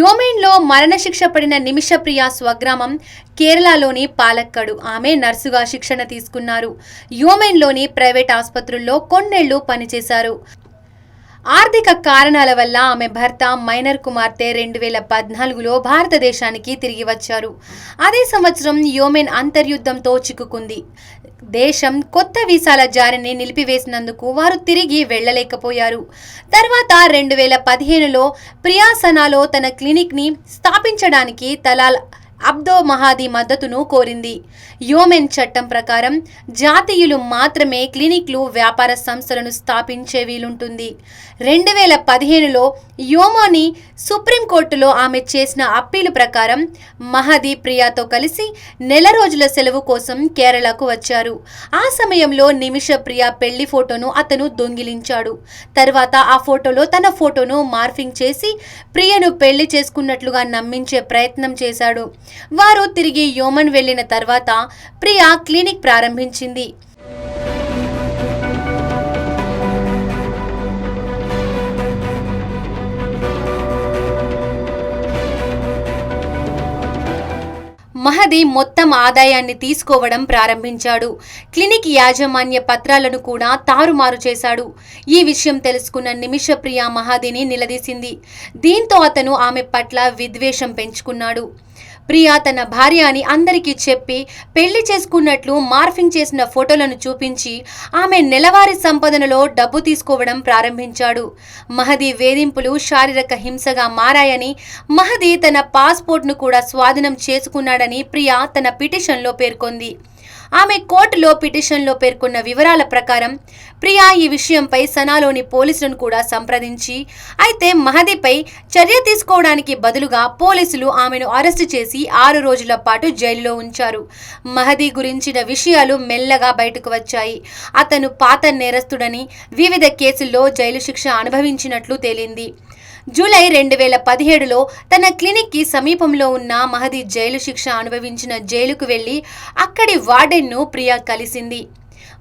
యోమెన్లో మరణశిక్ష పడిన నిమిషప్రియ స్వగ్రామం కేరళలోని పాలక్కడు. ఆమె నర్సుగా శిక్షణ తీసుకున్నారు. యోమెన్లోని ప్రైవేట్ ఆసుపత్రుల్లో కొన్నేళ్ళు పనిచేశారు. ఆర్థిక కారణాల వల్ల ఆమె భర్త మైనర్ కుమార్తె రెండు వేల పద్నాలుగులో భారతదేశానికి తిరిగి వచ్చారు. అదే సంవత్సరం యోమెన్ అంతర్యుద్ధంతో చిక్కుకుంది. దేశం కొత్త వీసాల జారీని నిలిపివేసినందుకు వారు తిరిగి వెళ్ళలేకపోయారు. తర్వాత రెండు వేల పదిహేనులో ప్రియాసనాలో తన క్లినిక్ని స్థాపించడానికి తలాల్ అబ్దో మహాది మద్దతును కోరింది. యోమెన్ చట్టం ప్రకారం జాతీయులు మాత్రమే క్లినిక్లు వ్యాపార సంస్థలను స్థాపించే వీలుంటుంది. రెండు వేల పదిహేనులో యోమోని సుప్రీంకోర్టులో ఆమె చేసిన అప్పీలు ప్రకారం మహది ప్రియాతో కలిసి నెల రోజుల సెలవు కోసం కేరళకు వచ్చారు. ఆ సమయంలో నిమిష ప్రియ పెళ్ళి ఫోటోను అతను దొంగిలించాడు. తర్వాత ఆ ఫోటోలో తన ఫోటోను మార్ఫింగ్ చేసి ప్రియను పెళ్ళి చేసుకున్నట్లుగా నమ్మించే ప్రయత్నం చేశాడు. వారు తిరిగి యోమన్ వెళ్ళిన తర్వాత ప్రియా క్లినిక్ ప్రారంభించింది. మహది మొత్తం ఆదాయాన్ని తీసుకోవడం ప్రారంభించాడు. క్లినిక్ యాజమాన్య పత్రాలను కూడా తారుమారు చేశాడు. ఈ విషయం తెలుసుకున్న నిమిషప్రియ మహదిని నిలదీసింది. దీంతో అతను ఆమె పట్ల విద్వేషం పెంచుకున్నాడు. ప్రియా తన భార్య అని అందరికీ చెప్పి పెళ్ళి చేసుకున్నట్లు మార్ఫింగ్ చేసిన ఫోటోలను చూపించి ఆమె నెలవారీ సంపదనలో డబ్బు తీసుకోవడం ప్రారంభించాడు. మహది వేధింపులు శారీరక హింసగా మారాయని మహది తన పాస్పోర్ట్ను కూడా స్వాధీనం చేసుకున్నాడని ప్రియా తన పిటిషన్లో పేర్కొంది. ఆమె కోర్టులో పిటిషన్లో పేర్కొన్న వివరాల ప్రకారం ప్రియా ఈ విషయంపై సనాలోని పోలీసులను కూడా సంప్రదించి అయితే మహదిపై చర్య తీసుకోవడానికి బదులుగా పోలీసులు ఆమెను అరెస్టు చేసి ఆరు రోజుల పాటు జైలులో ఉంచారు. మహది గురించిన విషయాలు మెల్లగా బయటకు వచ్చాయి. అతను పాత నేరస్తుడని వివిధ కేసుల్లో జైలు శిక్ష అనుభవించినట్లు తేలింది. జూలై రెండు వేల పదిహేడులో తన క్లినిక్కి సమీపంలో ఉన్న మహది జైలు శిక్ష అనుభవించిన జైలుకు వెళ్ళి అక్కడి వార్డెన్ను ప్రియా కలిసింది.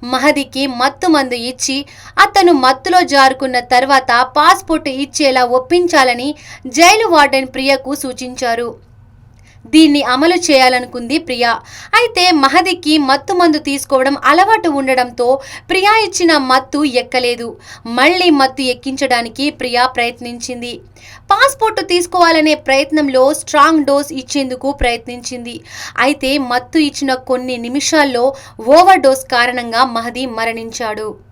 మహదికి మత్తు మందు ఇచ్చి అతను మత్తులో జారుకున్న తర్వాత పాస్పోర్ట్ ఇచ్చేలా ఒప్పించాలని జైలు వార్డెన్ ప్రియకు సూచించారు. దీన్ని అమలు చేయాలనుకుంది ప్రియా. అయితే మహదికి మత్తు మందు తీసుకోవడం అలవాటు ఉండడంతో ప్రియా ఇచ్చిన మత్తు ఎక్కలేదు. మళ్ళీ మత్తు ఎక్కించడానికి ప్రియా ప్రయత్నించింది. పాస్పోర్ట్ తీసుకోవాలనే ప్రయత్నంలో స్ట్రాంగ్ డోస్ ఇచ్చేందుకు ప్రయత్నించింది. అయితే మత్తు ఇచ్చిన కొన్ని నిమిషాల్లో ఓవర్ డోస్ కారణంగా మహది మరణించాడు.